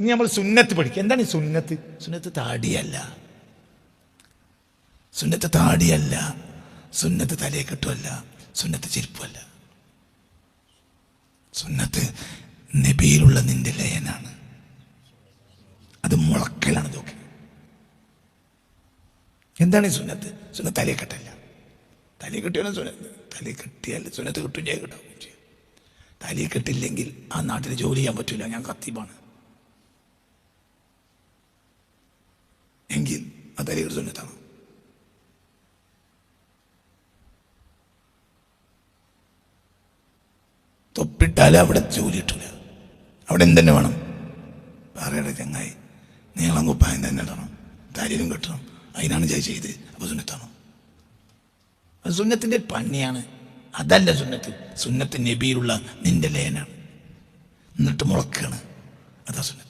ഇനി നമ്മൾ സുന്നത്ത് പഠിക്കുക. എന്താണ് ഈ സുന്നത്ത്? സുന്നത്ത് താടിയല്ല. സുന്നത്ത് താടിയല്ല. സുന്നത്ത് തലയെ കെട്ടുമല്ല സുന്നത്ത് ചെരുപ്പല്ല സുന്നത്ത് നബിയിലുള്ള നിന്റെ ലയനാണ്. അത് മുളക്കലാണ് നോക്കി. എന്താണ് ഈ സുന്നത്ത്? സുന്നത്ത് തലയെ കെട്ടല്ല തലയെ കെട്ടിയാലും സുന്നത്ത്. തലയെ കെട്ടിയാൽ സുന്നത്ത് കിട്ടും ചെയ്യാൻ കിട്ടാവും തലയെ കെട്ടില്ലെങ്കിൽ ആ നാട്ടിൽ ജോലി ചെയ്യാൻ പറ്റില്ല ഞാൻ കത്തീബാണ് എങ്കിൽ അത് തലയെ കെട്ട് സുന്നത്താണ് തൊപ്പിട്ടാൽ അവിടെ ജോലി കിട്ടില്ല അവിടെ എന്തെന്നെ വേണം? പാറയുടെ ചങ്ങായി. നീളം കുപ്പായം തന്നെ ഇടണം. ദാരിദ്ര്യം കെട്ടണം. അതിനാണ് ജയ ചെയ്ത് അപ്പൊ സുന്നത്താണ്? അത് സുന്നത്തിന്റെ പണിയാണ്. അതല്ല സുന്നത്ത്. സുന്നത്ത് നബിയിലുള്ള നിന്റെ ലയനാണ്. എന്നിട്ട് മുളക്കാണ് അതാ സുന്നത്ത്.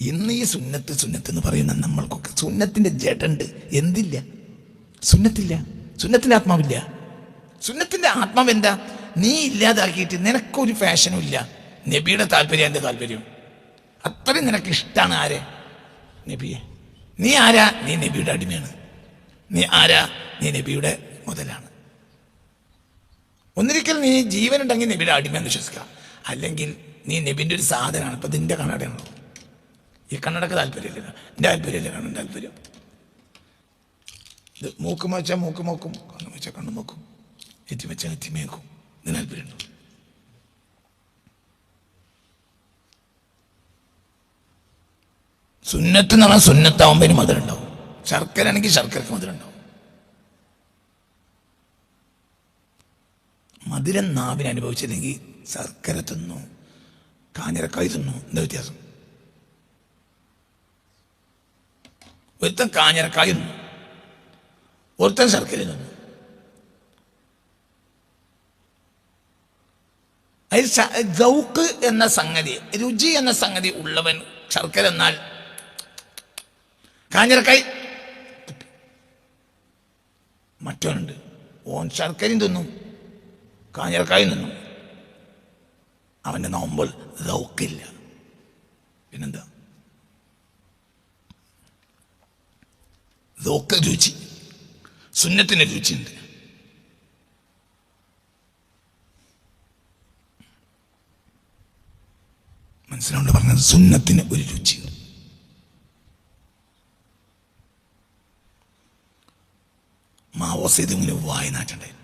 ഇന്ന് ഈ സുന്നത്ത് സുന്നത്ത് എന്ന് പറയുന്ന നമ്മൾക്കൊക്കെ സുന്നത്തിന്റെ ജഡണ്ട്. എന്തില്ല? സുന്നത്തില്ല. സുന്നത്തിന്റെ ആത്മാവില്ല. സുന്നത്തിന്റെ ആത്മാവ് എന്താ? നീ ഇല്ലാതാക്കിയിട്ട് നിനക്കൊരു ഫാഷനും ഇല്ല. നബിയുടെ താല്പര്യം എന്റെ താല്പര്യം? അത്രയും നിനക്ക് ഇഷ്ടമാണ് ആരെ? നബിയെ. നീ ആരാ? നീ നബിയുടെ അടിമയാണ്. നീ ആരാ? നീ നബിയുടെ മുതലാണ്. ഒന്നിരിക്കൽ നീ ജീവനുണ്ടെങ്കിൽ നബിയുടെ അടിമയെന്ന് വിശ്വസിക്കാം അല്ലെങ്കിൽ നീ നബിന്റെ ഒരു സാധനമാണ്. ഇപ്പം നിന്റെ കണ്ണടയാണല്ലോ. ഈ കണ്ണടക്ക് താല്പര്യമില്ല. എന്റെ താല്പര്യമില്ല കണ്ണൻ താല്പര്യം. ഇത് മൂക്ക് വെച്ചാൽ മൂക്ക് നോക്കും കണ്ണു വെച്ചാൽ കണ്ണു നോക്കും എത്തി വെച്ചാൽ എത്തിമേക്കും ഇതിന് താല്പര്യമുണ്ടോ? സുന്നത്ത് എന്ന് പറഞ്ഞാൽ സുന്നത്താവുമ്പോൾ മധുരം ഉണ്ടാവും ശർക്കര ആണെങ്കിൽ ശർക്കരക്ക് മധുരം ഉണ്ടാവും മധുരം നാവിന് അനുഭവിച്ചില്ലെങ്കിൽ ശർക്കര തിന്നു കാഞ്ഞിരക്കായി തിന്നു. എന്താ വ്യത്യാസം? ഒരുത്തൻ കാഞ്ഞിരക്കായി നിന്നു. ഒരുത്തൻ ശർക്കര നിന്നു. അതിൽ എന്ന സംഗതി രുചി എന്ന സംഗതി ഉള്ളവൻ ശർക്കര എന്നാൽ കാഞ്ഞിരക്കായി മറ്റവനുണ്ട്. ഓൻ ശർക്കരയും തിന്നു. കാഞ്ഞിരക്കായി നിന്നു. അവന്റെ നോമ്പോൾ ദൗക്കില്ല. പിന്നെന്താ? ദൗക്ക് രുചി. സുന്നത്തിന് രുചിയുണ്ട്. മനസ്സിലുണ്ട് പറഞ്ഞത്? സുന്നത്തിന് ഒരു രുചിയുണ്ട് മാവോ സേതുവിന് വായനാറ്റുണ്ടായിരുന്നു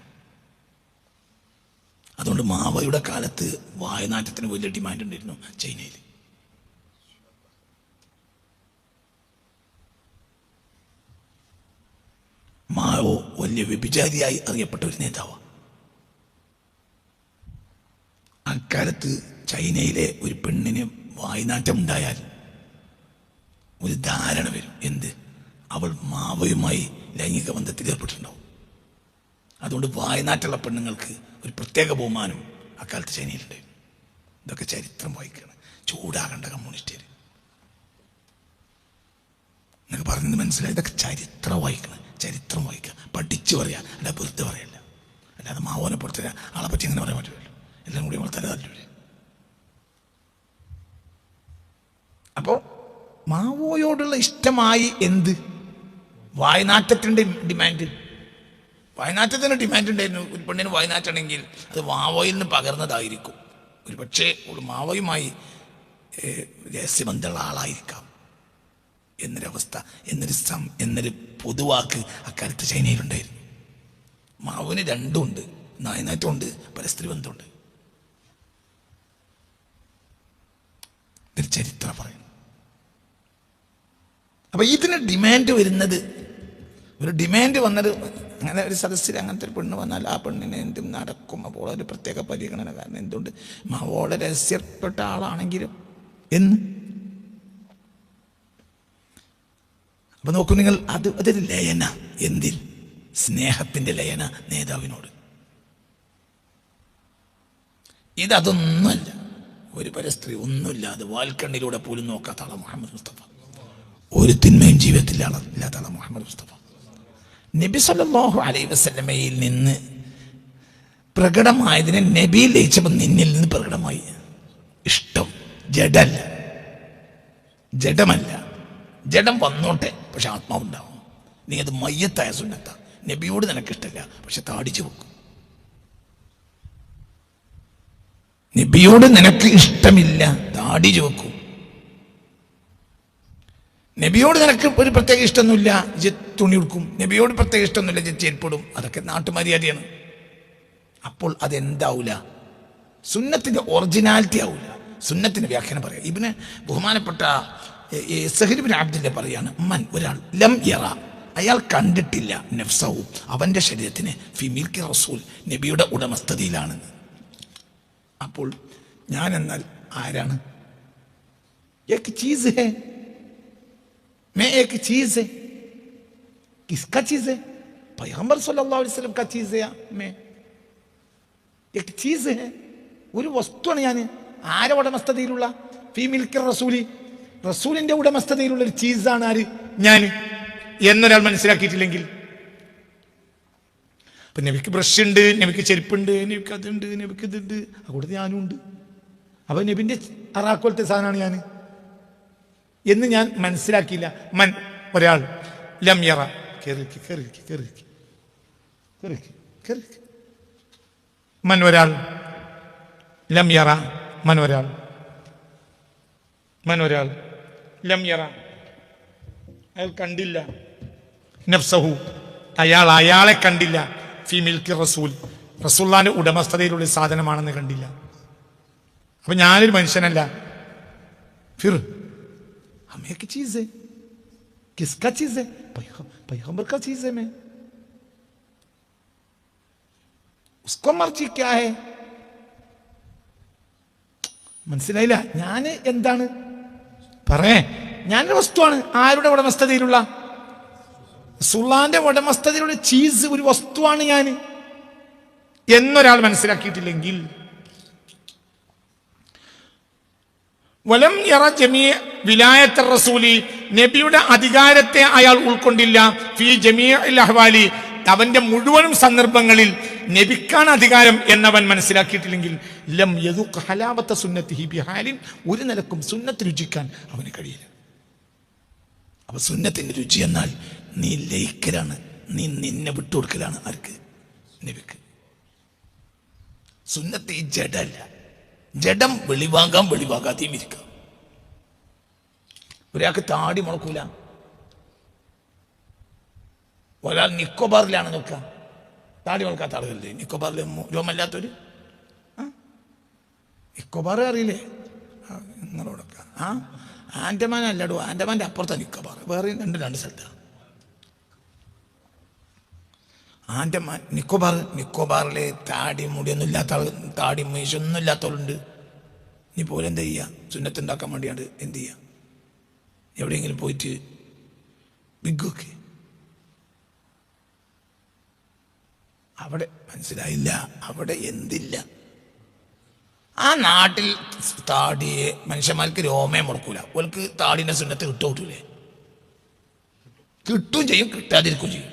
അതുകൊണ്ട് മാവയുടെ കാലത്ത് വായനാറ്റത്തിന് വലിയ ഡിമാൻഡ് ഉണ്ടായിരുന്നു ചൈനയിൽ. മാവോ വലിയ വ്യഭിചാരിയായി അറിയപ്പെട്ട ഒരു നേതാവ്. അക്കാലത്ത് ചൈനയിലെ ഒരു പെണ്ണിന് വായ്നാറ്റമുണ്ടായാൽ ഒരു ധാരണ വരും. എന്ത്? അവൾ മാവയുമായി ലൈംഗിക ബന്ധത്തിൽ ഏർപ്പെട്ടിട്ടുണ്ടാവും. അതുകൊണ്ട് വായനാറ്റുള്ള പെണ്ണുങ്ങൾക്ക് ഒരു പ്രത്യേക ബഹുമാനം അക്കാലത്ത് ചൈനയിലുണ്ട്. ഇതൊക്കെ ചരിത്രം വായിക്കുകയാണ് ചൂടാകേണ്ട കമ്മ്യൂണിസ്റ്റുകാർ എന്നൊക്കെ പറഞ്ഞത് മനസ്സിലായി. ഇതൊക്കെ ചരിത്രം വായിക്കണം. ചരിത്രം വായിക്കുക പഠിച്ചു പറയുക അല്ല വെറുതെ പറയല്ല. അല്ലാതെ മാവോനെ പുറത്തെ ആളെ പറ്റി അങ്ങനെ പറയാൻ പറ്റില്ലല്ലോ എല്ലാം കൂടി നമ്മൾ തല അപ്പോൾ അപ്പോ മാവോയോടുള്ള ഇഷ്ടമായി എന്ത്? വായനാറ്റത്തിന്റെ ഡിമാൻഡ് വായനാറ്റത്തിന് ഡിമാൻഡ് ഉണ്ടായിരുന്നു. ഒരു പെണ്ണിന് വായനാറ്റണമെങ്കിൽ അത് മാവോയിൽ നിന്ന് പകർന്നതായിരിക്കും. ഒരു പക്ഷേ ഒരു മാവോയുമായി രഹസ്യബന്ധമുള്ള ആളായിരിക്കാം. എന്നൊരവസ്ഥ എന്നൊരു സം എന്നൊരു പൊതുവാക്ക് അക്കാലത്ത് ചൈനയിലുണ്ടായിരുന്നു. മാവിന് രണ്ടുമുണ്ട് നായനാറ്റമുണ്ട് പരസ്ത്രീ ബന്ധമുണ്ട് ഇതൊരു ചരിത്രം പറയുന്നു. അപ്പൊ ഇതിന് ഡിമാൻഡ് വരുന്നത് ഒരു ഡിമാൻഡ് വന്നത് അങ്ങനെ ഒരു സദസ്സിൽ അങ്ങനത്തെ ഒരു പെണ്ണ് വന്നാൽ ആ പെണ്ണിനെ എന്തും നടക്കും. അപ്പോൾ ഒരു പ്രത്യേക പരിഗണന കാരണം എന്തുകൊണ്ട് മാവോടെ രഹസ്യപ്പെട്ട ആളാണെങ്കിലും. എന്ന്? അപ്പൊ നോക്കൂ നിങ്ങൾ അത് അതൊരു ലയന. എന്തിൽ? സ്നേഹത്തിന്റെ ലയന നേതാവിനോട്. ഇതൊന്നുമല്ല. ഒരു പരസ്ത്രീ ഒന്നുമില്ലാതെ വാൽക്കണ്ണിലൂടെ പോലും നോക്കാത്ത മുഹമ്മദ് മുസ്തഫ. ഒരു തിന്മയും ജീവിതത്തിൽ ഇല്ലാത്ത മുഹമ്മദ് മുസ്തഫ. നബി സല്ലാഹു അലൈ വസ്ലമയിൽ നിന്ന് പ്രകടമായതിനെ നബിയിൽ ലയിച്ചപ്പോൾ നിന്നിൽ നിന്ന് പ്രകടമായി. ഇഷ്ടം. ജഡല്ല. ജഡമല്ല. ജഡം വന്നോട്ടെ. പക്ഷെ ആത്മാവുണ്ടാവും. നീ അത് മയ്യത്തായ സുന്നത്ത. നബിയോട് നിനക്കിഷ്ടല്ല. പക്ഷെ താടിച്ചു വെക്കും. നബിയോട് നിനക്ക് ഇഷ്ടമില്ല. താടി ചുവക്കും നബിയോട് നിനക്ക് ഒരു പ്രത്യേക ഇഷ്ടമൊന്നുമില്ല. ഇജ്ജ് തുണി ഉടുക്കും. നബിയോട് പ്രത്യേക ഇഷ്ടമൊന്നുമില്ല. ഇജ്ജ് ചെരുപ്പിടും അതൊക്കെ നാട്ടുമര്യാദയാണ്. അപ്പോൾ അതെന്താവൂല? സുന്നത്തിന്റെ ഒറിജിനാലിറ്റി ആവൂല. സുന്നത്തിന്റെ വ്യാഖ്യാനം പറയാം. ഇവന് ബഹുമാനപ്പെട്ട സഹിർബിൻ അബ്ദിന്റെ പറയാണ് മൻ ഒരാൾ ലം യറ. അയാൾ കണ്ടിട്ടില്ല നെഫ്സവും അവന്റെ ശരീരത്തിന് ഫിമിൽക്ക് റസൂൽ നബിയുടെ ഉടമസ്ഥതയിലാണെന്ന് അപ്പോൾ ഞാൻ എന്നാൽ ആരാണ്? एक चीज है मैं एक चीज है किसका चीज है पैगंबर सल्लल्लाहु अलैहि वसल्लम का चीज है मैं एक चीज है ഒരു വസ്തുവാണ് ഞാൻ. ആരുടെ ഉടമസ്ഥതയിലുള്ള? ഫീമിൽക്കർ റസൂലി. റസൂലിന്റെ ഉടമസ്ഥതയിലുള്ള ഒരു ചീസാണ് ആര്? ഞാൻ. എന്നൊരാൾ മനസ്സിലാക്കിയിട്ടില്ലെങ്കിൽ. അപ്പൊ നബിക്ക് ബ്രഷ് ഉണ്ട് നബിക്ക് ചെരുപ്പുണ്ട് നബിക്ക് അതുണ്ട് നബിക്ക് ഇതുണ്ട്. അതുകൂടെ ഞാനും ഉണ്ട്. അപ്പൊ നബിന്റെ അറാക്കോലത്തെ സാധനമാണ് ഞാൻ. എന്ന് ഞാൻ മനസ്സിലാക്കിയില്ല. മൻ ഒരാൾ. ലം യറ. കേറിക്ക് കേറിക്ക്. കേറിക്ക് കേറിക്ക്. മൻ ഒരാൾ. ലം യറ. മൻ ഒരാൾ. മൻ ഒരാൾ. ലംയറ അയാൾ കണ്ടില്ല. നഫ്സഹു. അയാൾ അയാളെ കണ്ടില്ല. ഫി റസൂൽ. റസൂല്ലാന്റെ ഉടമസ്ഥതയിലുള്ള സാധനമാണെന്ന് കണ്ടില്ല. അപ്പൊ ഞാനൊരു മനുഷ്യനല്ല. ഫിർ. അമ്മയൊക്കെ ചീസ് കിസ്ക ചീസ് പൈഹംബർക്ക ചീസ് മേ. മനസ്സിലായില്ല. ഞാൻ എന്താണ്? പറയേ. ഞാനൊരു വസ്തുവാണ്. ആരുടെ ഉടമസ്ഥതയിലുള്ള? സുള്ളാന്റെ ഉടമസ്ഥതയിലുള്ള ചീസ് ഒരു വസ്തുവാണ് ഞാൻ എന്നൊരാൾ മനസ്സിലാക്കിയിട്ടില്ലെങ്കിൽ. വലം യറ ജമീ വിലായത്ത റസൂലി നബിയുടെ അധികാരത്തെ അയാൾ ഉൾക്കൊണ്ടില്ല. ഫി ജമീ അഹ്വാലി അവന്റെ മുഴുവനും സന്ദർഭങ്ങളിൽ നബിക്കാണ് അധികാരം എന്നവൻ മനസ്സിലാക്കിയിട്ടില്ലെങ്കിൽ ലം യദുഖ് ഹലാവത്ത സുന്നത്ത് ഹി ബിഹാലിൻ ഒരു നിലക്കും സുന്നത്ത് രുചിക്കാൻ അവന് കഴിയില്ല. അപ്പൊ സുന്നത്തിന്റെ രുചി എന്നാൽ നീ ലയിക്കലാണ് നീ നിന്നെ വിട്ടുകൊടുക്കലാണ് ആർക്ക്? നബിക്ക്. സുന്നത്ത് ഈ ജഡല്ല. ജഡം വെളിവാകാം വെളിവാകാതെയും ഇരിക്കാം. ഒരാൾക്ക് താടി മുളക്കൂല. ഒരാൾ നിക്കോബാറിലാണ് നിൽക്കുക താടി മുളക്കാത്ത ആളുകളില്ലേ നിക്കോബാറിൽ മു- രോമല്ലാത്തൊരു? നിക്കോബാർ അറിയില്ലേ? നിങ്ങളോടൊക്കെ ആ? ആൻഡമാൻ അല്ലടോ ആൻഡമാന്റെ അപ്പുറത്താണ് നിക്കോബാർ വേറെ രണ്ട് രണ്ട് സ്ഥലത്താണ് ആൻഡമാൻ നിക്കോബാർ നിക്കോബാറിലെ താടി മുടിയൊന്നും ഇല്ലാത്ത ആൾ താടി മീശൊന്നും ഇല്ലാത്തവരുണ്ട്. നീ പോലെ എന്താ ചെയ്യുക സുന്നത്തുണ്ടാക്കാൻ വേണ്ടിയാണ് എന്ത് ചെയ്യുക എവിടെയെങ്കിലും പോയിട്ട് ബിഗൊക്കെ അവിടെ മനസ്സിലായില്ല അവിടെ എന്തില്ല. ആ നാട്ടിൽ താടിയെ മനുഷ്യന്മാർക്ക് രോമേ മുടക്കൂല. ഓൾക്ക് താടിന്റെ സുന്നത്ത് കിട്ടോ കിട്ടൂലേ? കിട്ടും ചെയ്യും കിട്ടാതിരിക്കും ചെയ്യും.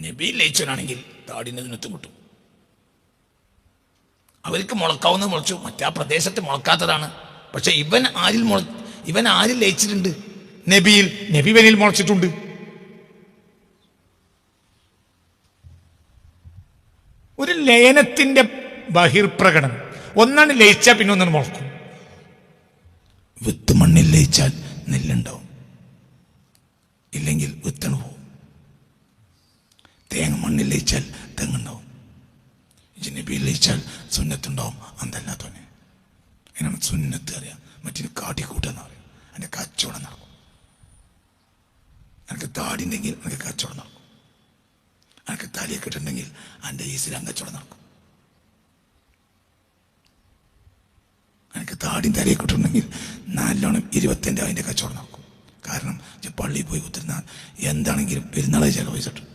നബി ലയിച്ചവനാണെങ്കിൽ താടിന്റെ സുന്നത്ത് കിട്ടും. അവർക്ക് മുളക്കാവുന്ന മുളച്ചു മറ്റാ പ്രദേശത്ത് മുളക്കാത്തതാണ്. പക്ഷെ ഇവൻ ആരിൽ മുള ഇവൻ ആരിൽ ലയിച്ചിട്ടുണ്ട്? നബിയിൽ. നബി വനിൽ മുളച്ചിട്ടുണ്ട്. ഒരു ലയനത്തിന്റെ ബഹിർപ്രകടനം. ഒന്നാണ് ലയിച്ചാൽ പിന്നെ ഒന്നാണ് മുളക്കും. വിത്ത് മണ്ണിൽ ലയിച്ചാൽ നെല്ലുണ്ടാവും. ഇല്ലെങ്കിൽ വിത്തണ് പോവും. തേങ്ങ മണ്ണിൽ ലയിച്ചാൽ തെങ്ങുണ്ടാവും. നബിയിൽ ലയിച്ചാൽ സുന്നത്തുണ്ടാവും. അന്തല്ലാത്തവനെ അതിനാണ് സുന്നത്ത് അറിയാം. മറ്റേ കാട്ടിക്കൂട്ടെന്ന് പറയും. അതിന്റെ കച്ചവടം നടക്കും. എനിക്ക് താടിണ്ടെങ്കിൽ എനിക്ക് കച്ചവടം നടക്കും. എനിക്ക് തലയൊക്കെ ഇട്ടുണ്ടെങ്കിൽ എന്റെ ഈസിൽ കച്ചവടം നടക്കും. എനിക്ക് താടിയും തലയൊക്കെ ഇട്ടുണ്ടെങ്കിൽ നല്ലോണം ഇരുപത്തിന്റെ അതിന്റെ കച്ചവടം നടക്കും. കാരണം പള്ളിയിൽ പോയി കുത്തിരുന്നാൽ എന്താണെങ്കിലും പെരുന്നാളെ ചില പൈസ കിട്ടും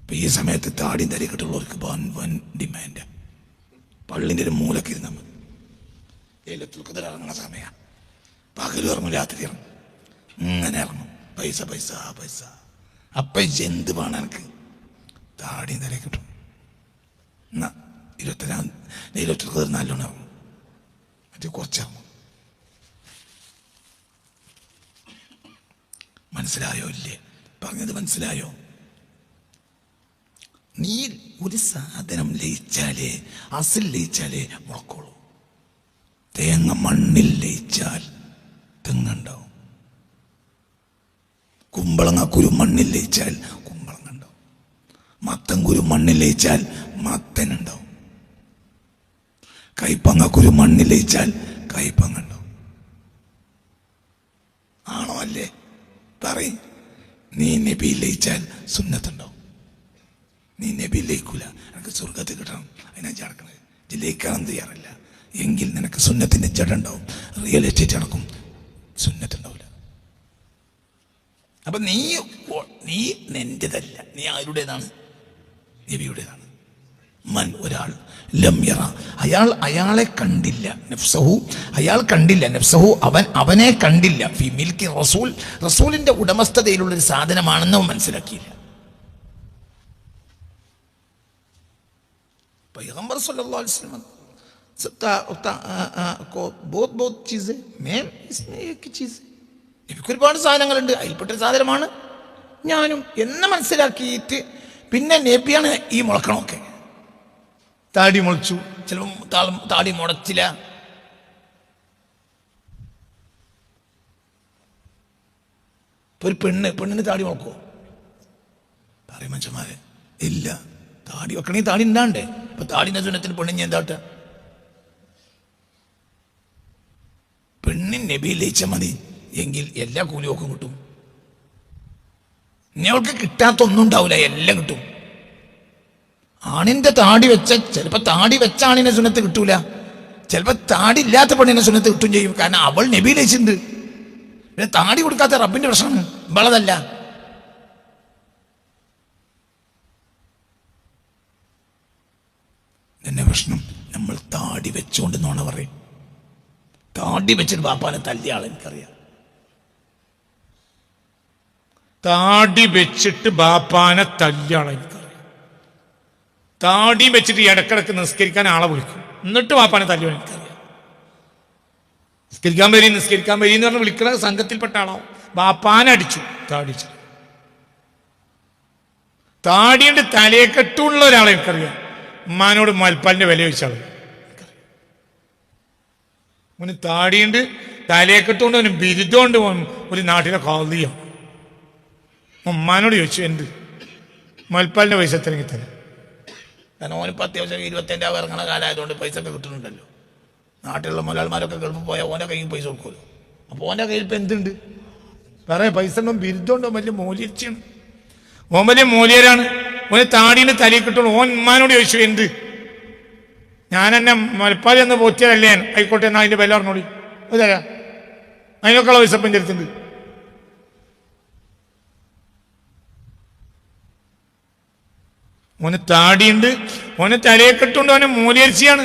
ഇപ്പൊ ഈ സമയത്ത് താടിയും തലയൊക്കെ ഇട്ടുള്ളവർക്ക് വൻ വൻ ഡിമാൻഡ്. പള്ളിന്റെ ഒരു മൂലക്ക് ഇരുന്നാൽ മതി. ഏലത്തിൽ കുതിര ഇറങ്ങുന്ന സമയമാണ് പകലും ഇറങ്ങും രാത്രി ഇറങ്ങും. ഇങ്ങനെ ഇറങ്ങും. പൈസ പൈസ പൈസ. അപ്പൊ എന്ത് വേണം എനിക്ക്? താടിയും തലേ കിട്ടും. എന്നാ ലൈലത്തുൽ ഖദർ നല്ലോണം മറ്റേ കുറച്ചാവും. മനസ്സിലായോ ഇല്ലേ? പറഞ്ഞത് മനസ്സിലായോ? നീ ഒരു സാധനം ലയിച്ചാലേ അസിൽ ലയിച്ചാലേ മുളക്കോളൂ. തേങ്ങ മണ്ണിൽ ലയിച്ചാൽ തെങ്ങുണ്ടാവും കുമ്പളങ്ങ കുരു മണ്ണിൽ ലയിച്ചാൽ കുമ്പളങ്ങ ഉണ്ടാവും. മത്തൻ കുരു മണ്ണിൽ ലയിച്ചാൽ മത്തൻ ഉണ്ടാവും. കൈപ്പങ്ങ കുരു മണ്ണിൽ ലയിച്ചാൽ കൈപ്പങ്ങ ഉണ്ടാവും. ആണോ അല്ലേ? പറയും. നീ നബി ലയിച്ചാൽ സുന്നത്തുണ്ടാവും നീ നബി ലയിക്കൂല. എനിക്ക് സ്വർഗത്തിൽ കിട്ടണം. അതിനാ ചടക്കണത് ലയിക്കാൻ തയ്യാറല്ല എങ്കിൽ നിനക്ക് സുന്നത്തിന്റെ ജഡ ഉണ്ടാവും. റിയൽ എസ്റ്റേറ്റ് അടക്കും സുന്നത്ത് ഉണ്ടാവില്ല. അപ്പൊ നീ ഓ- നീ നിന്റേതല്ല നീ ആരുടേതാണ് നബിയുടേതാണ് മൻ ഒരാൾ ലംയറ അയാൾ അയാളെ കണ്ടില്ല നഫ്സഹു അയാൾ കണ്ടില്ല നഫ്സഹു അവൻ അവനെ കണ്ടില്ല ഫി മിൽക്കി റസൂൽ റസൂലിന്റെ ഉടമസ്ഥതയിലുള്ള ഒരു സാധനമാണെന്ന് അവൻ മനസ്സിലാക്കിയില്ല पैगंबर सल्लल्लाहु अलैहि वसल्लम ता- ता- आ- आ- को बहुत बहुत चीज़ें मैम इसमें एक चीज़ എനിക്ക് ഒരുപാട് സാധനങ്ങളുണ്ട്. അതിൽപ്പെട്ട സാധനമാണ് ഞാനും എന്ന് മനസ്സിലാക്കിയിട്ട് പിന്നെ നബിയാണ് ഈ മുളക്കണമൊക്കെ. താടി മുളച്ചു. ചിലപ്പം താടി മുളച്ചില്ല. ഇപ്പൊ ഒരു പെണ്ണ് പെണ്ണിന് താടി മുളക്കുമോ പറയും മനുഷ്യന്മാരെ ഇല്ല. താടി വെക്കണമെങ്കിൽ താടി ഉണ്ടാണ്ടേ ഇപ്പൊ താടിന്റെ സുന്നത്തിന് പെണ്ണിന് എന്താട്ട? പെണ്ണിന് നബി ലയിച്ച മതി. എങ്കിൽ എല്ലാ കൂലിയൊക്കെ കിട്ടും. ഇനി അവൾക്ക് കിട്ടാത്ത ഒന്നും ഉണ്ടാവില്ല എല്ലാം കിട്ടും. ആണിന്റെ താടി വെച്ച ചിലപ്പോ താടി വെച്ച ആണിനെ സുന്നത്ത് കിട്ടൂല. ചിലപ്പോ താടി ഇല്ലാത്ത പെണ്ണിനെ സുന്നത്ത് കിട്ടും ചെയ്യും. കാരണം അവൾ നബി ലയിച്ചിട്ടുണ്ട്. പിന്നെ താടി കൊടുക്കാത്ത റബ്ബിന്റെ പ്രശ്നമാണ് ഇവളതല്ല. എന്നെ പ്രശ്നം. നമ്മൾ താടി വെച്ചുകൊണ്ട് നോണ പറയും താടി വെച്ചിട്ട് ബാപ്പാനെ തല്ലിയ ആൾ എനിക്കറിയാം താടി വെച്ചിട്ട് ബാപ്പാനെ തല്ലാണ് താടി വെച്ചിട്ട് ഇടക്കിടക്ക് നിസ്കരിക്കാൻ ആളെ വിളിക്കും. എന്നിട്ട് ബാപ്പാനെ തല്ലുവാൻ എനിക്കറിയാം. നിസ്കരിക്കാൻ വരി നിസ്കരിക്കാൻ വരി എന്ന് പറഞ്ഞ് വിളിക്കുന്ന സംഘത്തിൽപ്പെട്ട ആളാവും. ബാപ്പാനെ അടിച്ചു താടിച്ചു. താടിയുടെ തലയെ കെട്ടുള്ള ഒരാളെ എനിക്കറിയാം. ഉമ്മാനോട് മൽപ്പാലിന്റെ വില ചോദിച്ചാൽ അവന് താടിയുണ്ട് തലയെക്കെട്ടുകൊണ്ട് അവന് ബിരുദമുണ്ട് ഒരു നാട്ടിലെ കാളിയാണ് ഉമ്മാനോട് ചോദിച്ചു എന്ത്? മൽപ്പാലിന്റെ പൈസ എത്രയെങ്കിൽ തരാം. കാരണം ഓനിപ്പോൾ അത്യാവശ്യം ഇരുപത്തഞ്ചാവ് ഇറങ്ങണ കാലമായതുകൊണ്ട് പൈസ ഒക്കെ കിട്ടുന്നുണ്ടല്ലോ. നാട്ടിലുള്ള മുതലാളിമാരൊക്കെ ഗൾഫിൽ പോയാൽ ഓന്റെ കയ്യിൽ പൈസ കൊടുക്കുമല്ലോ. അപ്പോൾ ഓന്റെ കയ്യിൽ ഇപ്പം എന്തുണ്ട്? വേറെ പൈസ ഉണ്ടോ? ബിരുദമുണ്ടോ? വലിയ മൂല്യർച്ചയാണ്. ഓൻ വലിയ മൂല്യരാണ്. ഓന് താടീന്റെ തലയിൽ കിട്ടുള്ളൂ. ഓൻ ഉമ്മാനോട് ചോദിച്ചു എന്ത്? ഞാൻ എന്നെ മലപ്പാലി എന്ന് പോറ്റിയതല്ലേ ഞാൻ. ആയിക്കോട്ടെ എന്നാ അതിന്റെ വില അറിഞ്ഞോളി അതല്ല അതിനൊക്കെയുള്ള പൈസ ഇപ്പം ഓന് താടിയുണ്ട് ഓന് തലയെ കെട്ടുണ്ട് ഓനെ മൂല്യർച്ചയാണ്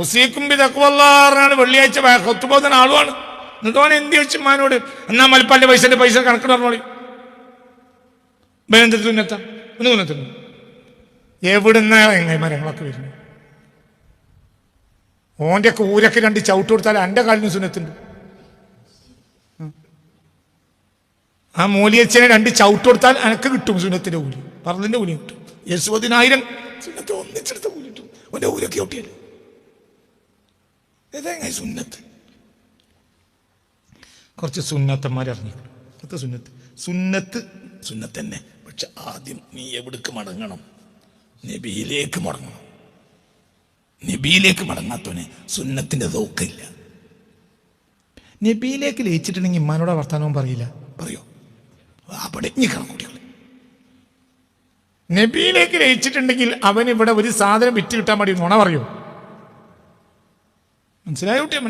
ഒസീക്കും പിതക്കുവല്ലാറിനാണ് വെള്ളിയാഴ്ച കൊത്തുപോകുന്ന ആളുമാണ് എന്നിട്ട് ഓൻ എന്ത് ചോദിച്ചു? മാനോട് എന്നാ മലപ്പാലിന്റെ പൈസന്റെ പൈസ കണക്ക് പറഞ്ഞോളി. ബേന്ദ്ര തുന്നത്ത ഒന്ന് തുന്നത്തുന്നു എവിടുന്ന എങ്ങന്മാരങ്ങളൊക്കെ വരുന്നു ഓന്റെ ഒക്കെ ഊരൊക്കെ രണ്ട് ചവിട്ട് കൊടുത്താൽ എന്റെ കാലിന് സുന്നത്തുണ്ട്. ആ മൂലിയച്ഛനെ രണ്ട് ചവിട്ട് കൊടുത്താൽ എനക്ക് കിട്ടും സുന്നത്തിന്റെ കൂലി. പറഞ്ഞതിന്റെ കൂലി കിട്ടും. യശുവതിനായിരം. സുന്നത്ത് ഒന്നിച്ചെടുത്ത കൂലിട്ടു ഒന്റെ ഊരൊക്കെ ഒട്ടിയല്ലോ ഇതെങ്ങനെ സുന്നത്ത്? കുറച്ച് സുന്നത്തന്മാർ ഇറങ്ങിക്കണം അത് സുന്നത്ത്. സുന്നത്ത് സുന്നത്ത് തന്നെ. പക്ഷെ ആദ്യം നീ എവിടേക്ക് മടങ്ങണം? നബിയിലേക്ക് മടങ്ങണം. നബിയിലേക്ക് മടങ്ങാത്തവനെ സുന്നത്തിന്റെ തോക്കില്ല നബിയിലേക്ക് ലയിച്ചിട്ടുണ്ടെങ്കിൽ ഇമ്മാനോട് വർത്താനവും പറയില്ല. പറയോ? ആ പടഞ്ഞിക്കണം കുട്ടികൾ നബിയിലേക്ക് ലയിച്ചിട്ടുണ്ടെങ്കിൽ അവൻ ഇവിടെ ഒരു സാധനം വിറ്റ് കിട്ടാൻ വേണ്ടി നുണ പറയൂ. മനസ്സിലായോ കുട്ടിയെ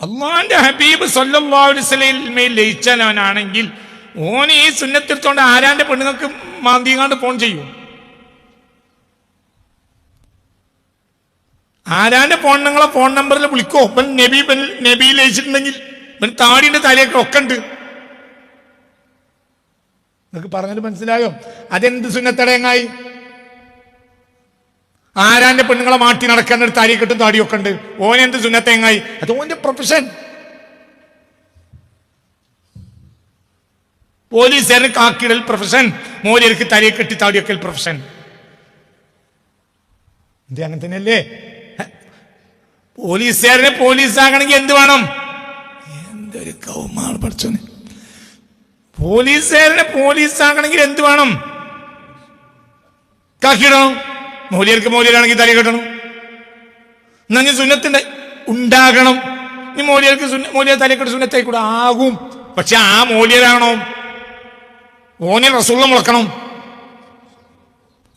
അള്ളാന്റെ ഹബീബ് സൊല്ലാസ്ലമയിൽ ലയിച്ചാൽ അവനാണെങ്കിൽ ഓൻ ഈ സുന്നത്തിർത്തോണ്ട് ആരാന്റെ പെണ്ണുങ്ങൾക്ക് മാന്തിങ്ങാണ്ട് ഫോൺ ചെയ്യും? ആരാന്റെ ഫോൺ നിങ്ങളെ ഫോൺ നമ്പറിൽ വിളിക്കോ? നബി നബി ലയിച്ചിട്ടുണ്ടെങ്കിൽ ഇവൻ താടിന്റെ തലയൊക്കെ ഒക്കെ ഉണ്ട് നിങ്ങൾക്ക് പറഞ്ഞത് മനസ്സിലായോ? അതെന്ത് സുന്നത്തടയങ്ങായി? ആരാന്റെ പെണ്ണുങ്ങളെ മാറ്റി നടക്കാൻ ഒരു താടി കെട്ടും താടിയൊക്കെ ഉണ്ട്? ഓനെന്ത് സുന്നത്തേങ്ങായി അത് ഓന്റെ പ്രൊഫഷൻ പോലീസുകാരന് കാക്കിടൽ പ്രൊഫഷൻ മോലിയർക്ക് തലയെ കെട്ടി താടിയൊക്കെ പ്രൊഫഷൻ ഇത് അങ്ങനെ തന്നെയല്ലേ? പോലീസുകാരനെ പോലീസാകണമെങ്കിൽ എന്ത് വേണം? എന്തൊരു കൗമാർ പഠിച്ചോനെ പോലീസുകാരനെ പോലീസാകണമെങ്കിൽ എന്ത് വേണം? കാക്കിടണം? മൗലിയർക്ക് മൗലിയരാണെങ്കിൽ തല കെട്ടണം. ഞാൻ സുന്നത്തിന്റെ ഉണ്ടാകണം. ഈ മൗലിയർക്ക് മൂലിയർ തലക്കെട്ട് സുന്നത്തായി കൂടെ ആകും. പക്ഷെ ആ മൗലിയരാണോ? ഓനെ റസൂള്ള മുളക്കണം.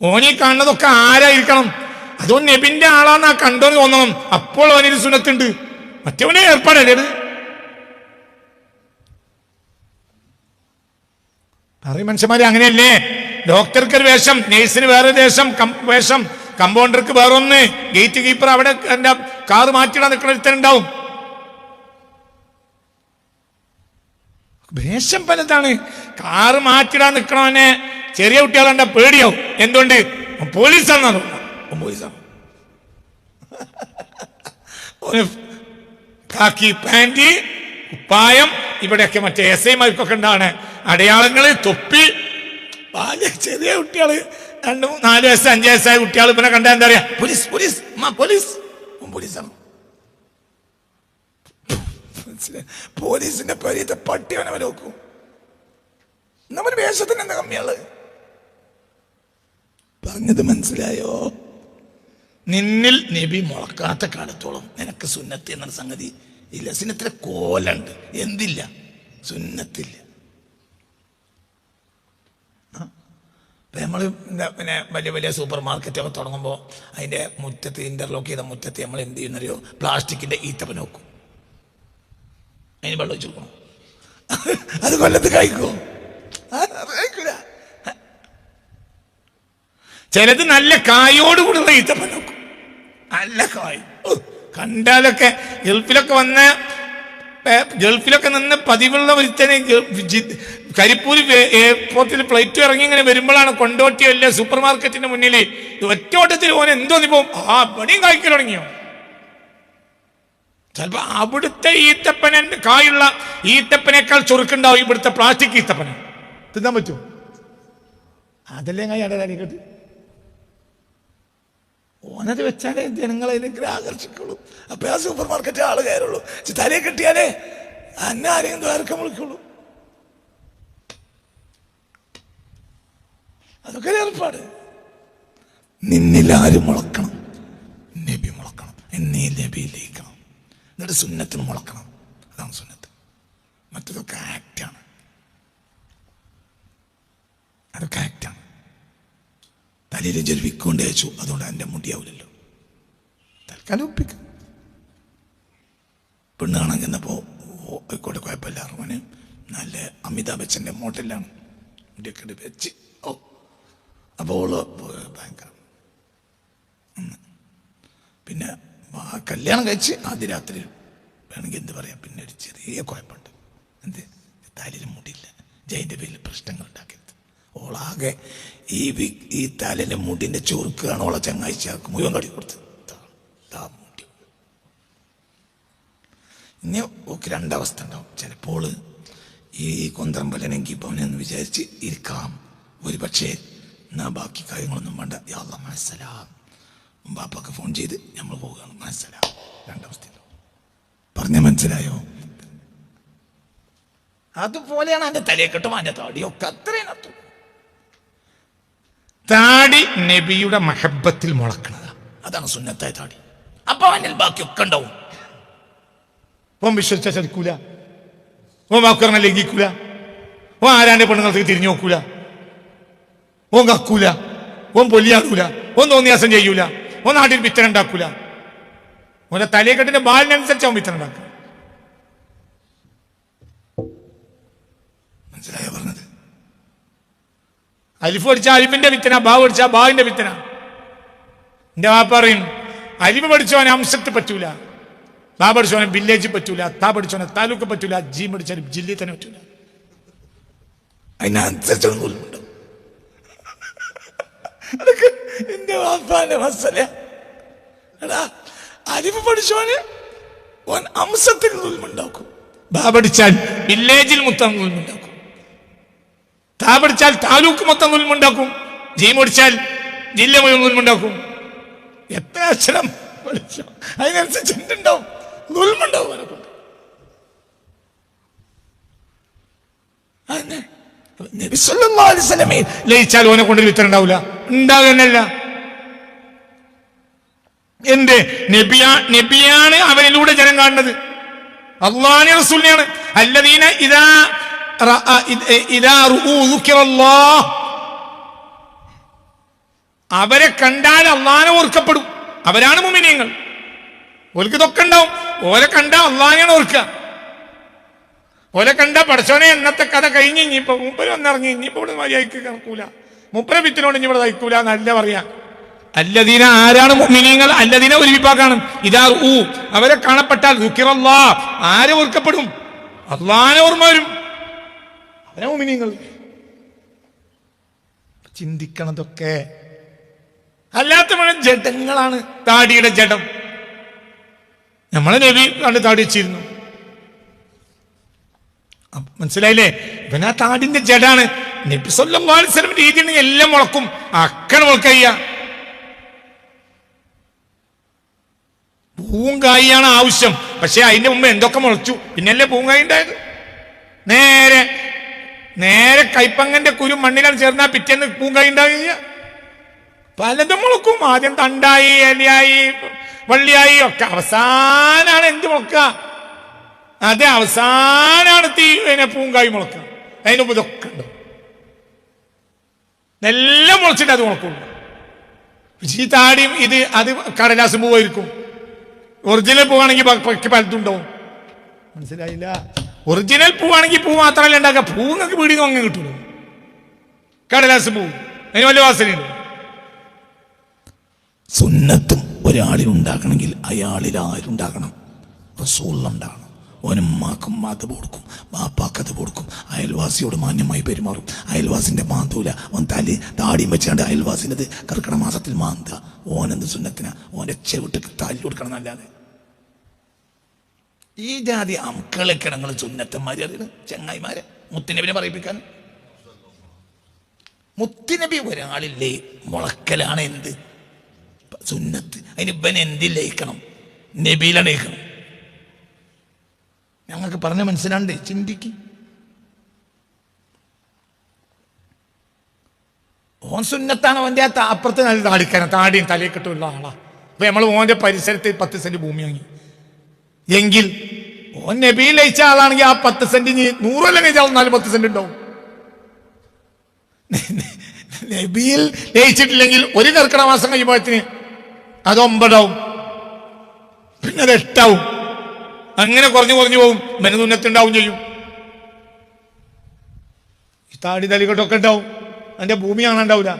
ഓനെ കാണുന്നതൊക്കെ ആരായിരിക്കണം? അതോ നബിന്റെ ആളാന്ന് ആ കണ്ടോന്ന് തോന്നണം. അപ്പോൾ അവനൊരു സുന്നത്തുണ്ട്. മറ്റവനെ ഏർപ്പാടല്ലേ പറയും മനുഷ്യന്മാരെ അങ്ങനെയല്ലേ? ഡോക്ടർക്ക് ഒരു വേഷം നേഴ്സിന് വേറെ കം- വേഷം കമ്പൗണ്ടർക്ക് വേറൊന്ന് ഗേറ്റ് കീപ്പർ അവിടെ എന്റെ കാറ് മാറ്റിയിടാൻ ഒരുത്തനുണ്ടാവും. വേഷം പലതാണ്. കാറ് മാറ്റിടാൻ നിൽക്കണവനെ ചെറിയ കുട്ടികളുടെ പേടിയാവും. എന്തുകൊണ്ട്? പോലീസാണെന്നാണ് പോലീസാണ്. കാക്കി പാന്റ് കുപ്പായം ഇവിടെയൊക്കെ മറ്റേ എസ് ഐമാർക്കൊക്കെ ഉണ്ടാണ് അടയാളങ്ങൾ തൊപ്പി. ചെറിയ കുട്ടികൾ രണ്ട് നാല് വയസ്സ് അഞ്ച് വയസ്സായ കുട്ടികൾ പിന്നെ കണ്ടാ എന്താ പറയാ? Police police police. പോലീസ്. പോലീസിന്റെ പരിയത്തെ പട്ടി അവനെ നോക്കും. നമ്മൾ വേഷത്തിന് എന്താ കമ്മിയാൾ? പറഞ്ഞത് മനസ്സിലായോ? നിന്നിൽ നബി മുളക്കാത്ത കാലത്തോളം നിനക്ക് സുന്നത്ത് എന്നൊരു സംഗതി. ഇല്ല എത്ര കോലുണ്ട്. എന്തില്ല? സുന്നത്തില്ല നമ്മൾ പിന്നെ വലിയ വലിയ സൂപ്പർ മാർക്കറ്റ് മാർക്കറ്റൊക്കെ തുടങ്ങുമ്പോൾ അതിന്റെ മുറ്റത്ത് ഇന്റർലോക്ക് ചെയ്ത മുറ്റത്ത് നമ്മൾ എന്ത് ചെയ്യുന്നറിയോ? പ്ലാസ്റ്റിക്കിന്റെ ഈത്തപ്പന വെക്കും അതിന് വെള്ളം വെച്ച് കൊടുക്കണം. അത് കൊല്ലത്ത് കഴിക്കോ? ചിലത് നല്ല കായോടുകൂടിയുള്ള ഈത്തപ്പൻ നോക്കും. നല്ല കായ്. കണ്ടാലൊക്കെ ഗൾഫിലൊക്കെ വന്ന ഗൾഫിലൊക്കെ നിന്ന് പതിവുള്ള ഒരുത്തനെ കരിപ്പൂര് എയർപോർട്ടിൽ ഫ്ലൈറ്റ് ഇറങ്ങി ഇങ്ങനെ വരുമ്പോഴാണ് കൊണ്ടോട്ടിയല്ല സൂപ്പർ മാർക്കറ്റിന്റെ മുന്നിൽ ഒറ്റ ഓട്ടത്തിൽ ഓൻ എന്തോ പോകും ആ പണിയും കായ്ക്കൽ തുടങ്ങിയോ? ചിലപ്പോ അവിടുത്തെ ഈത്തപ്പന കായുള്ള ഈത്തപ്പനേക്കാൾ ചുരുക്കുണ്ടാവും ഇവിടുത്തെ പ്ലാസ്റ്റിക് ഈത്തപ്പന. തിന്നാൻ പറ്റുമോ? അതല്ലേ കായുടെ തലക്കെട്ട് ഓനത് വെച്ചാലേ ജനങ്ങൾ അതിലേക്ക് ആകർഷിക്കുള്ളൂ. അപ്പൊ ആ സൂപ്പർ മാർക്കറ്റ് ആൾ കയറുള്ളൂ. ചിത്താരെ കിട്ടിയാലേ അന്നെ ആരെയും ദ്വാരക്കം വിളിക്കുള്ളൂ. അതൊക്കെ ഏർപ്പാട്. നിന്നിൽ ആര് മുളക്കണം? നബി മുളക്കണം. എന്നീ നബിയിലേക്കണം എന്നിട്ട് സുന്നത്തിന് മുളക്കണം. അതാണ് സുന്നത്ത്. മറ്റതൊക്കെ ആക്റ്റാണ് അതൊക്കെ ആക്റ്റാണ് തലയിൽ ജൽവിക്കൊണ്ട് അയച്ചു. അതുകൊണ്ട് എന്റെ മുടിയാവില്ലല്ലോ. തൽക്കാലം ഒപ്പിക്കും. പെണ്ണ് കാണാൻ ചെന്നപ്പോൾ ആയിക്കോട്ടെ കുഴപ്പമില്ല അറുമന് നല്ല അമിതാഭ് ബച്ചന്റെ മോഡലാണ്. മുടിയൊക്കെ വെച്ച്. ഓ. അപ്പോൾ ഭയങ്കര പിന്നെ കല്യാണം കഴിച്ച് ആദ്യ രാത്രി വേണമെങ്കിൽ എന്ത് പറയാം. പിന്നെ ഒരു ചെറിയ കുഴപ്പമുണ്ട്. എന്ത്? തലയിൽ മുടിയില്ല. ജയിന്റെ പേരിൽ പ്രശ്നങ്ങൾ ഉണ്ടാക്കരുത് ഓളാകെ ഈ ഈ തലയിലെ മുടിന്റെ ചുരുക്കാണ് ഓളെ ചങ്ങാഴ്ചയാക്ക് മുഴുവൻ കടി കൊടുത്ത്. മുടി. ഇനി ഓക്ക് രണ്ടവസ്ഥ ഉണ്ടാവും. ചിലപ്പോൾ ഈ കൊന്തമ്പലനെങ്കിൽ ഭവനെന്ന് വിചാരിച്ച് ഇരിക്കാം. ഒരു പക്ഷേ എന്നാ ബാക്കി കാര്യങ്ങളൊന്നും വേണ്ട. യാതൊരു മനസ്സിലാം. ബാപ്പൊക്കെ ഫോൺ ചെയ്ത് നമ്മൾ പോവുകയാണ്. മനസ്സിലാവും രണ്ടവസ്ഥ പറഞ്ഞ മനസ്സിലായോ? അതുപോലെയാണ് എന്റെ തലയെക്കെട്ടും എന്റെ താടിയൊക്കെ. അത്രയും അത്ര താടി നബിയുടെ മഹബത്തിൽ മുളക്കണതാ. അതാണ് സുന്നത്തായ താടി. അപ്പൊ അവനിൽ ബാക്കിയൊക്കെ ഉണ്ടാവും. ഓൻ വിശ്വസിച്ച ചതിക്കൂല. ഓൻ വാക്കുറങ്ങ ലംഘിക്കൂല. ഓൻ ആരാന്റെ പെണ്ണുങ്ങൾക്ക് തിരിഞ്ഞു നോക്കൂല. ഓൻ കക്കൂല. ഓൻ പൊല്ലിയാക്കൂല ഓൻ തോന്നിയാസം ചെയ്യൂല. ഓൻ നാട്ടിൽ പിത്തന ഉണ്ടാക്കൂല. ഓന്റെ തലയെക്കെട്ടിന്റെ ബാലിനനുസരിച്ച് അവൻ പിത്തന ഉണ്ടാക്കുക. മനസ്സിലായോ പറഞ്ഞത്? അലിഫ് പഠിച്ച അലിഫിന്റെ വിത്തന ബാ പഠിച്ച ബാവിന്റെ വിത്തന എന്റെ വാപ്പ പറയും അലിഫ് പഠിച്ചവനെ അംശത്ത് പറ്റൂല ബാ പഠിച്ചവനെ വില്ലേജ് പറ്റൂല താ പഠിച്ചവനെ താലൂക്ക് പറ്റൂല ജി പഠിച്ചാൽ ജില്ലയിൽ തന്നെ പറ്റൂല. അതിനനുസരിച്ചുള്ള നൂൽമുണ്ടാവും അതൊക്കെ എന്റെ വാപ്പാന്റെ മസല എടാ അരിവ് പഠിച്ചോന് ഓൻ അംശത്തിൽ നൂൽമുണ്ടാക്കും ബാ പഠിച്ചാൽ വില്ലേജിൽ മുത്തം നുൽമുണ്ടാക്കും താ പഠിച്ചാൽ താലൂക്ക് മൊത്തം നുൽമുണ്ടാക്കും. ജീ പഠിച്ചാൽ ജില്ല മുഴുവൻ നുൽമുണ്ടാക്കും. എത്ര അക്ഷരം അതിനനുസരിച്ച് എന്തുണ്ടാവും? നുൽമുണ്ടാവും അതന്നെ? ലയിച്ചാൽ ഓനെ കൊണ്ട് വിത്തരം ഉണ്ടാവില്ല ഉണ്ടാകുന്നല്ല എന്ത്? നബിയാ നബിയാണ് അവനിലൂടെ ജനം കാണുന്നത്. അള്ളാഹി റസൂലിനെയാണ്. അല്ലദീന ഇദാ അവരെ കണ്ടാൽ അള്ളാനെ ഓർക്കപ്പെടും. അവരാണ് മുമിനിയങ്ങൾ ഓലക്ക് ഇതൊക്കെ ഉണ്ടാവും. ഓലെ കണ്ട അള്ളാനെയാണ് ഓർക്കുക ഓലെ കണ്ട പടച്ചോനെ എന്നത്തെ കഥ കഴിഞ്ഞ് ഇനിയിപ്പോ മൂപ്പര് വന്നിറങ്ങി ഇനിയിപ്പോ ഇവിടെ മര്യാദയ്ക്ക് കണക്കൂല. മൂപ്പര വിത്തിനോട് ഇനി ഇവിടെ തയ്ക്കൂല എന്നല്ല പറയാ. അല്ലദീന ആരാണ് മുമിനിയങ്ങൾ അല്ലദീന ഒരു ഇതാ ഊ അവരെ കാണപ്പെട്ടാൽ ആരെ ഓർക്കപ്പെടും? അള്ളാനെ ഓർമ്മ വരും. അവരെ മിനിങ്ങൾ ചിന്തിക്കണതൊക്കെ അല്ലാത്ത മഴ ജഡങ്ങളാണ് താടിയുടെ ജഡം. നമ്മളെ നബി കണ്ട് താടി വെച്ചിരുന്നു. മനസ്സിലായില്ലേ? ഇവനാ താടിന്റെ ജഡാണ്. നബി സ്വല്ലം രീതിയിൽ എല്ലാം മുളക്കും. അക്കണ മുളക്കയ്യ പൂങ്കായിയാണ് ആവശ്യം. പക്ഷെ അതിന്റെ മുമ്പ് എന്തൊക്കെ മുളച്ചു? പിന്നല്ലേ പൂങ്കായി ഉണ്ടായത്? നേരെ നേരെ കൈപ്പങ്ങന്റെ കുരു മണ്ണിലാണ് ചേർന്നാൽ പിറ്റേന്ന് പൂങ്കായി ഉണ്ടായി പലതും മുളക്കും. ആദ്യം തണ്ടായി എലിയായി വള്ളിയായി ഒക്കെ. അവസാനാണ് എന്ത് മുളക്ക? അതെ അവസാനാണ് തീ പിന്നെ പൂങ്കായി മുളക്കുക അതിന് ഇതൊക്കെ എല്ലാം മുളച്ചിട്ട് അത് മുളക്കുള്ളൂ ഈ താടിയും ഇത് അത് കടലാസ് പൂവായിരിക്കും. ഒറിജിനൽ പൂവാണെങ്കിൽ പലതും ഉണ്ടാവും. മനസ്സിലായില്ല? ഒറിജിനൽ പൂവാണെങ്കിൽ പൂ മാത്രമല്ല ഉണ്ടാക്കുക. പൂ നിങ്ങൾക്ക് വീടിന് അങ്ങനെ കിട്ടുള്ളൂ കടലാസ് പൂ. അതിന് വലിയ വാസനയുണ്ട്? സുന്നത്തും ഒരാളിൽ ഉണ്ടാക്കണമെങ്കിൽ അയാളിൽ ആരുണ്ടാകണം റസൂളുണ്ടാകണം ഓനുമ്മാക്കും അത് കൊടുക്കും. ബാപ്പാക്കത് കൊടുക്കും. അയൽവാസിയോട് മാന്യമായി പെരുമാറും. അയൽവാസിന്റെ മാന്തൂല. ഓൻ തലി താടിയും വെച്ചാണ്ട് അയൽവാസിന്റെ കർക്കിടക മാസത്തിൽ മാന്ത ഓനെന്ത് സുന്നത്തിന? ഓനെ ചെവിട്ട് താലി കൊടുക്കണം എന്നല്ലാതെ. ഈ ജാതി അമക്കളൊക്കെ ഞങ്ങൾ സുന്നത്തന്മാര് അറിയണം? ചെങ്ങായിമാരെ? മുത്തുനബിനെ പറയിപ്പിക്കാൻ? മുത്തുനബി ഒരാളില്ലേ? മുളക്കലാണ് എന്ത്? സുന്നത്ത്. അതിന് ഇവൻ എന്തിൽ ലയിക്കണം? നബിയിലാണ് ലയിക്കണം. ഞങ്ങൾക്ക് പറഞ്ഞ മനസ്സിലാണ്ട്. ചിന്തിക്ക്. ഓൻ സുന്നത്താണ് അവന്റെ ആ അപ്പുറത്ത് നല്ല താടിക്കാരൻ. താടിയും തലയിൽ കിട്ടുള്ള ആളാ. അപ്പൊ നമ്മൾ ഓന്റെ പരിസരത്ത് പത്ത് സെന്റ് ഭൂമി വാങ്ങി. എങ്കിൽ ഓൻ നബിയിൽ ലയിച്ച ആളാണെങ്കിൽ ആ പത്ത് സെന്റ് നൂറെല്ലാം കഴിച്ചാൽ നാല് പത്ത് സെന്റ് ഉണ്ടാവും. നബിയിൽ ലയിച്ചിട്ടില്ലെങ്കിൽ ഒരു കർക്കിടക മാസം കഴിയുമ്പോഴത്തിന് അത് ഒമ്പതാവും. പിന്നെ അത് എട്ടാവും. അങ്ങനെ കുറഞ്ഞു കുറഞ്ഞു പോവും. മെനതുന്നത്തുണ്ടാവും ചെയ്യും. താടി തലികട്ടൊക്കെ ഉണ്ടാവും. അതിന്റെ ഭൂമി കാണാണ്ടാവൂല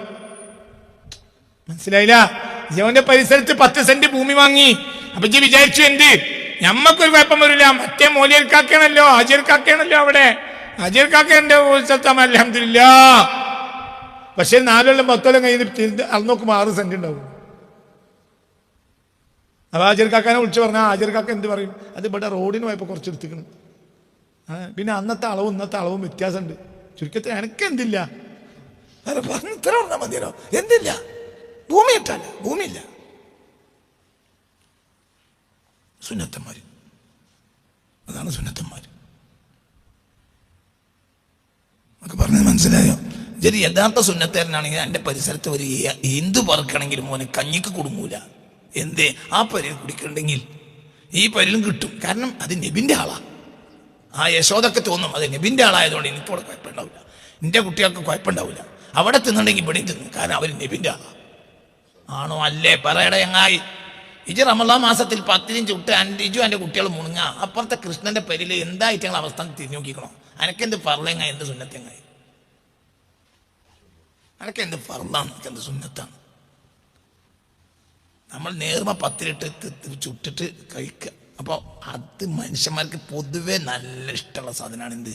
മനസ്സിലായില്ല? ഇവന്റെ പരിസരത്ത് പത്ത് സെന്റ് ഭൂമി വാങ്ങി. അപ്പൊ ജീ വിചാരിച്ചു എന്ത്? ഞമ്മക്കൊരു കുഴപ്പം വരില്ല. മറ്റേ മൂലിയർക്കാക്കയാണല്ലോ കാക്കണല്ലോ അവിടെ. ആചാര്യക്കാക്കേന്റെ സ്ഥലത്താ അലഹമില്ല പക്ഷെ നാലുള്ള പത്തോളം കഴിഞ്ഞ് അത് നോക്കുമ്പോൾ ആറ് സെന്റ് ഉണ്ടാവും. അപ്പൊ ആചാര്യക്കാക്കാനെ വിളിച്ചു പറഞ്ഞാൽ കാക്ക എന്ത് പറയും? അത് ഇവിടെ റോഡിന് പോയപ്പോൾ കുറച്ച് എടുത്തിക്കണം. പിന്നെ അന്നത്തെ അളവും ഇന്നത്തെ അളവും വ്യത്യാസമുണ്ട്. ചുരുക്കത്തിൽ എനിക്ക് എന്തില്ല? അത് പറഞ്ഞ് ഇത്ര പറഞ്ഞാൽ മതിയല്ലോ. എന്തില്ല? ഭൂമി ഇട്ടല്ല ഭൂമിയില്ല. സുന്നത്തന്മാർ അതാണ് സുന്നത്തന്മാർ നമുക്ക് പറഞ്ഞത് മനസ്സിലായോ? ശരി യഥാർത്ഥ സുന്നത്തേരനാണെങ്കിൽ എന്റെ പരിസരത്ത് ഒരു ഹിന്ദു പറക്കണമെങ്കിൽ മോനെ കഞ്ഞിക്ക് കുടുങ്ങൂല. എന്തേ? ആ പരിൽ കുടിക്കണ്ടെങ്കിൽ ഈ പരിലും കിട്ടും. കാരണം അത് നെബിന്റെ ആളാണ് ആ യശോദൊക്കെ തോന്നും അത് നെബിന്റെ ആളായതുകൊണ്ട് എനിക്കവിടെ കുഴപ്പമുണ്ടാവില്ല. എന്റെ കുട്ടികൾക്ക് കുഴപ്പമുണ്ടാവില്ല. അവിടെ തിന്നുണ്ടെങ്കിൽ ഇവിടെ തിന്നും. കാരണം അവർ നെബിന്റെ ആളാണ് ആണോ? അല്ലേ? പറയട ചങ്ങായി. ഇജ് റമലാ മാസത്തിൽ പത്തിനും ചുട്ട് എന്റെ എന്റെ കുട്ടികൾ മുണുങ്ങ. അപ്പുറത്തെ കൃഷ്ണന്റെ പേരിൽ എന്തായിട്ട് ഞങ്ങൾ അവസ്ഥ തിരിഞ്ഞു നോക്കിക്കണോ? അനക്കെന്ത് പറലെങ്ങ എന്ത് സുന്നത്തെങ്ങായി അനക്കെന്ത് പറലാണ് എന്ത് സുന്നത്താണ് നമ്മൾ നേർമ പത്തിലിട്ട് ചുട്ടിട്ട് കഴിക്കുക അപ്പോൾ അത് മനുഷ്യന്മാർക്ക് പൊതുവേ നല്ല ഇഷ്ടമുള്ള സാധനമാണ് എന്ത്?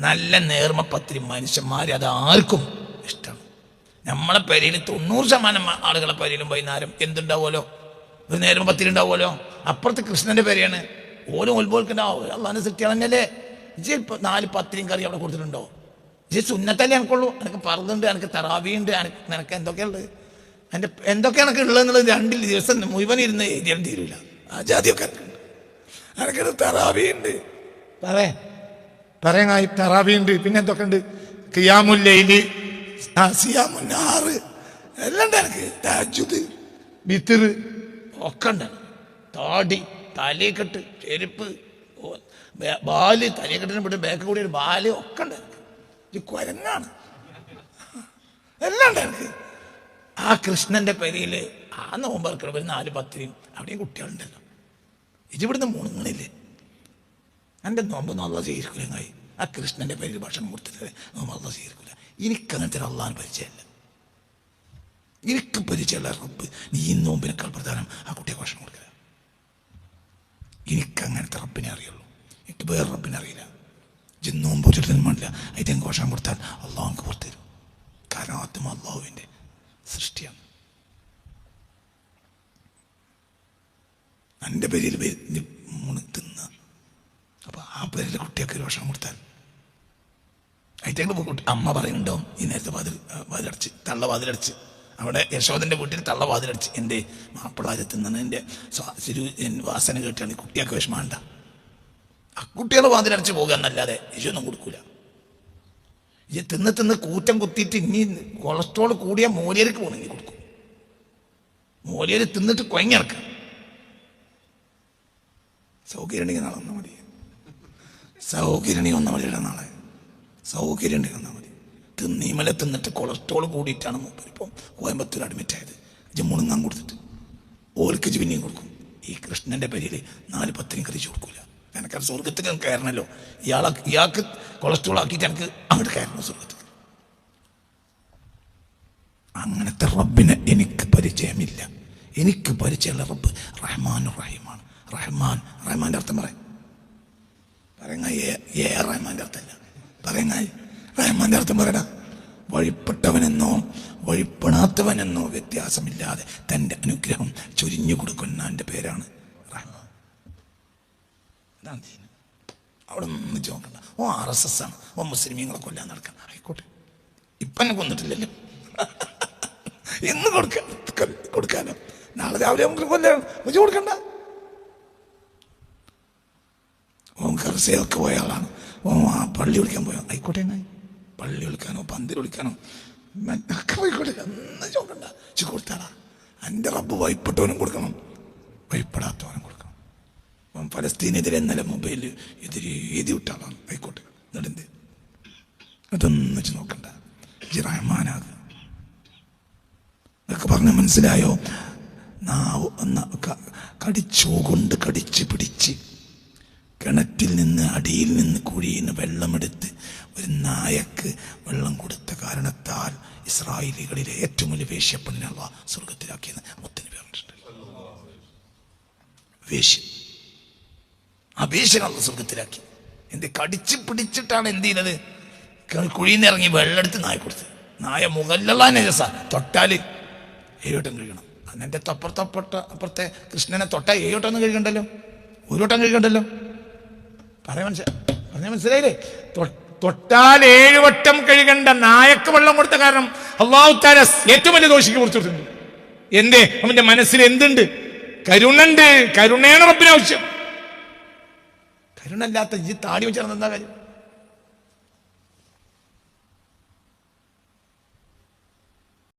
നല്ല നേർമ പത്തിരി മനുഷ്യന്മാർ അത് ആർക്കും ഇഷ്ടമാണ്. നമ്മളെ പേരയിൽ തൊണ്ണൂറ് ശതമാനം ആളുകളെ പേരയിലും വൈകുന്നേരം എന്തുണ്ടാവുമല്ലോ? ഒരു നേരം പത്തിരി ഉണ്ടാവുമല്ലോ അപ്പുറത്ത് കൃഷ്ണന്റെ പേരെയാണ് ഓരോ ഉത്ബോധിക്കുണ്ടാവും അള്ളാന്റെ സൃഷ്ടി തന്നെയല്ലേ? ഇജി ഇപ്പൊ നാല് പത്തിരിയും കറി അവിടെ കൊടുത്തിട്ടുണ്ടോ? ഇജി സുന്നത്തല്ലേ എനിക്കുള്ളൂ. എനിക്ക് പറന്നുണ്ട് എനിക്ക് തറാവിയുണ്ട് എനിക്ക് നിനക്ക് എന്തൊക്കെയുള്ളത് എന്റെ എന്തൊക്കെ എനിക്ക് ഉള്ളതെന്നുള്ളത് രണ്ടിൽ ദിവസം മുഴുവൻ ഇരുന്ന് എഴുതിയാലും തീരൂല. ആ ജാതിയൊക്കെ എനിക്കുണ്ട് എനിക്കൊരു തറാവിയുണ്ട് പറയേ പറയാ തറാവിയുണ്ട് പിന്നെ എന്തൊക്കെ ഉണ്ട്? കിയാമുല്ലയിൽ സിയാമുന്നാറ് എല്ലാം ഉണ്ട് എനിക്ക് താജുദ് ബിത്തിറ് ഒക്കെ ഉണ്ട്. താടി തലയെക്കെട്ട് ചെരുപ്പ് ബാൽ തലയെക്കെട്ടിന് വിട്ട് ബാക്ക് കൂടി ഒരു ബാൽ ഒക്കെ ഉണ്ട് കുരങ്ങാണ്. എല്ലാം ഉണ്ട് ആ കൃഷ്ണന്റെ പെരയിൽ ആ നോമ്പർക്കണം ഒരു നാല് പത്തിരിയും അവിടെയും കുട്ടികളുണ്ടല്ലോ. ഇത് ഇവിടുന്ന് മുണുങ്ങളില്ലേ എന്റെ നോമ്പ് നല്ല സ്വീകരിക്കില്ല ആ കൃഷ്ണന്റെ പേരിൽ ഭക്ഷണം കൊടുത്തിട്ട് നോമ്പ് നല്ല സ്വീകരിക്കില്ല എനിക്കങ്ങനത്തെ അള്ളാൻ പരിചയമില്ല. എനിക്ക് പരിചയമുള്ള റബ്ബ്. നീ ഈ നോമ്പിനേക്കാൾ പ്രധാനം ആ കുട്ടിയെ ഭക്ഷണം കൊടുക്കുക എനിക്ക് അങ്ങനത്തെ റബ്ബിനെ അറിയുള്ളൂ. എനിക്ക് വേറെ റബ്ബിനെ അറിയില്ല. നോമ്പ് വെച്ചിട്ട് പാടില്ല അതിന് ഭക്ഷണം കൊടുത്താൽ അള്ളാഹ് എനിക്ക് പുറത്തരും കാരണം ആത്മ അള്ളാഹുവിന്റെ സൃഷ്ടിയാണ്. എന്റെ പേരിൽ മുണി തിന്ന. അപ്പൊ ആ പേരിൽ കുട്ടിയൊക്കെ ഭക്ഷണം കൊടുത്താൽ. അതിന്റെ അമ്മ പറയുന്നുണ്ടാവും ഈ നേരത്തെ വാതിൽ വാതിലടച്ച് തള്ള വാതിലടച്ച്. അവിടെ യശോദന്റെ വീട്ടിൽ തള്ള വാതിലടിച്ച് എന്റെ നിന്ന് എന്റെ സിരു വാസന കേട്ടാണ് കുട്ടിയൊക്കെ വിഷമണ്ട. ആ കുട്ടികളെ വാതിലടിച്ച് പോകുക എന്നല്ലാതെ യശൊന്നും കൊടുക്കൂല. ഇത് തിന്ന് തിന്ന് കൂറ്റം കുത്തിയിട്ട് ഇനി കൊളസ്ട്രോൾ കൂടിയ മോലിയർക്ക് പോകണമെങ്കിൽ കൊടുക്കും. മോലിയർ തിന്നിട്ട് കൊയങ്ങിറക്കുക സൗകര്യണിക നാളെ വന്നാൽ മതി. സൗകര്യണി വന്നാൽ മതിയുടെ നാളെ. സൗകര്യമുണ്ടെങ്കിൽ വന്നാൽ മതി തിന്നീമല തിന്നിട്ട് കൊളസ്ട്രോൾ കൂടിയിട്ടാണ് മൂപ്പരിപ്പം കോയമ്പത്തൂർ അഡ്മിറ്റ് ആയത്. ഇജ്ജ് മുണുങ്ങാൻ കൊടുത്തിട്ട്. ഇജ്ജ് പിന്നെയും കൊടുക്കും. ഈ കൃഷ്ണന്റെ പേരിൽ നാല് പത്തിനും കറിച്ച് കൊടുക്കൂല. എനിക്കത് സ്വർഗത്തിൽ കയറണല്ലോ. ഇയാളെ ഇയാൾക്ക് കൊളസ്ട്രോൾ ആക്കിയിട്ട് എനിക്ക് അങ്ങോട്ട് കയറണം സ്വർഗത്തിൽ അങ്ങനത്തെ റബ്ബിനെ എനിക്ക് പരിചയമില്ല. എനിക്ക് പരിചയമുള്ള റബ്ബ് റഹ്മാൻ റഹീമാണ്. റഹ്മാൻ റഹ്മാന്റെ അർത്ഥം പറയാം പറയുന്ന ഏ റഹ്മാന്റെ അർത്ഥമല്ല. പറയുന്ന റഹ്മാന്റെ അർത്ഥം വഴിപ്പെട്ടവനെന്നോ വഴിപ്പെടാത്തവനെന്നോ വ്യത്യാസമില്ലാതെ തന്റെ അനുഗ്രഹം ചൊരിഞ്ഞു കൊടുക്കുന്ന എന്റെ പേരാണ് റഹ്മാൻ. അവിടെ നിന്ന് ചോക്കണ്ട ഓ ആർ എസ് എസ് ആണ്. ഓ മുസ്ലിമീങ്ങളെ കൊല്ലാൻ നടക്കണം ആയിക്കോട്ടെ. ഇപ്പം എന്നെ കൊന്നിട്ടില്ലല്ലോ? ഇന്ന് കൊടുക്കാൻ കൊടുക്കാനോ? നാളെ രാവിലെ നമുക്ക് കൊല്ലാണ് മുജി കൊടുക്കണ്ട. ഓം കർസയൊക്കെ പോയ ആളാണ്. ഓ ആ പള്ളി കുടിക്കാൻ പോയ? ആയിക്കോട്ടെ എന്നായി പള്ളി വിളിക്കാനോ പന്തിൽ വിളിക്കാനോ. ഒക്കെ പോയിക്കോട്ടെ എന്ന് ചോക്കണ്ട ചി കൊടുത്താടാ. എന്റെ റബ്ബ് വൈപ്പെട്ടവനും കൊടുക്കണം. വൈപ്പെടാത്തവനും കൊടുക്കണം. അവൻ ഫലസ്തീനെതിരെ ഇന്നലെ മൊബൈലിൽ എതിരെ എഴുതി വിട്ട ആളാണ് ആയിക്കോട്ടെ എന്നിട്ടെന്ത്? അതൊന്നും വെച്ച് നോക്കണ്ട. ജി റഹ്മാനാകുക പറഞ്ഞ മനസ്സിലായോ? നാവ് എന്ന ക- കടിച്ചോ കടിച്ച് പിടിച്ച് കിണറ്റിൽ നിന്ന് അടിയിൽ നിന്ന് കുഴിയിൽ നിന്ന് വെള്ളമെടുത്ത് ഒരു നായക്ക് വെള്ളം കൊടുത്ത കാരണത്താൽ ഇസ്രായേലികളിലെ ഏറ്റവും വലിയ വേശ്യപ്പെണ്ണിനുള്ള സ്വർഗത്തിലാക്കിയെന്ന് മുത്തന് പറഞ്ഞിട്ടുണ്ട്. സ്വർഗത്തിലാക്കി എന്ത് കടിച്ച് പിടിച്ചിട്ടാണ് എന്ത് ചെയ്യുന്നത് കുഴിയിൽ നിന്ന് ഇറങ്ങി വെള്ളം എടുത്ത് നായ കൊടുത്ത്. നായ മുകളിലുള്ള നജസ തൊട്ടാൽ ഏഴോട്ടം കഴിയണം അന്നെന്റെ തൊപ്പുറത്തപ്പുറത്ത അപ്പുറത്തെ കൃഷ്ണനെ തൊട്ടാൽ ഏഴോട്ടം ഒന്നും കഴിക്കണ്ടല്ലോ ഒരു വട്ടം കഴിക്കണ്ടല്ലോ പറയാൻ മനസ്സിലായി പറഞ്ഞാൽ മനസ്സിലായില്ലേ? തൊട്ടാൽ ഏഴ് വട്ടം കഴുകണ്ട നായക്ക് വെള്ളം കൊടുത്ത കാരണം അള്ളാഹു താര ഏറ്റവും വലിയ ദോഷിക്ക് കൊടുത്തിട്ടുണ്ട്. എന്തേ? അവന്റെ മനസ്സിൽ എന്തുണ്ട്? കരുണുണ്ട്. കരുണയാണ് റബ്ബിന് ആവശ്യം. കരുണല്ലാത്ത ഈ താടി വെച്ചാൽ എന്താ കാര്യം?